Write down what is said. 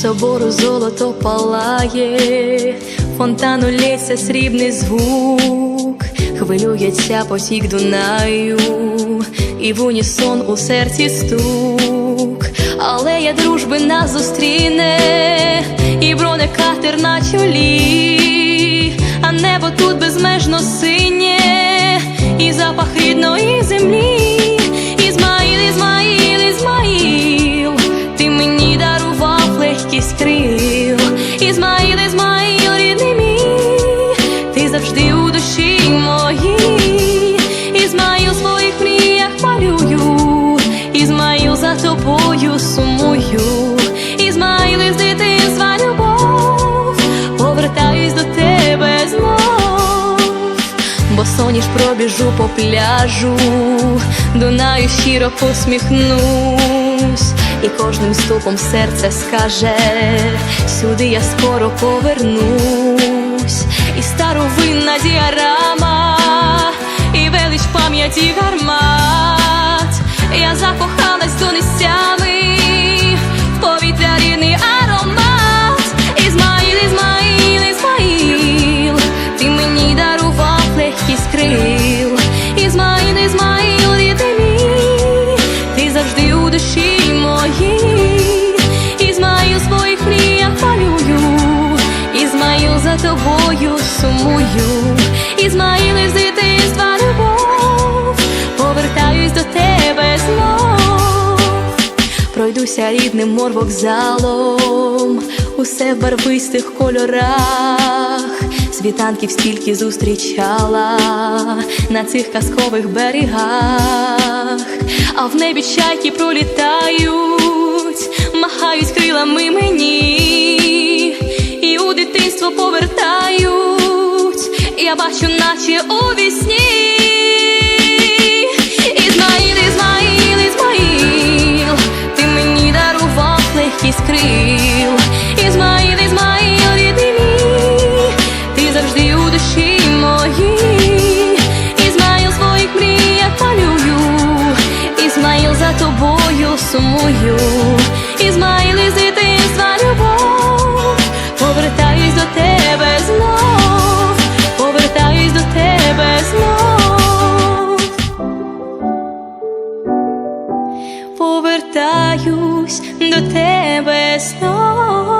собору золото палає, фонтану лється срібний звук, хвилюється потік Дунаю, і в унісон у серці стук, алея дружби нас зустріне, і бронекатер на чолі, а небо тут безмежно синє, Ізмаїл, за тобою сумую. Ізмаїл, із дитинства любов, повертаюсь до тебе знов. Бо соніш пробіжу по пляжу, Дунаю щиро посміхнусь, і кожним стуком серце скаже, сюди я скоро повернусь, і старовинна діарама, і велич пам'яті душі моїй. Ізмаїл, в своїх мріях малюю, Ізмаїл, за тобою сумую. Ізмаїл, із дитинства любов, повертаюсь до тебе знов. Пройдуся рідним морвокзалом, усе в барвистих кольорах, світанків стільки зустрічала на цих казкових берегах, а в небі чайки пролітають, махають крилами мені, і у дитинство повертають, я бачу, наче у вісні. Ізмаїл, Ізмаїл, Ізмаїл, ти мені дарував легкі скрил. Ізмаїл, Ізмаїл, єдиний, ти завжди у душі. тобою, і змайли з дитинства любов, повертаюсь до тебе знов, повертаюсь до тебе знов, повертаюсь до тебе знов.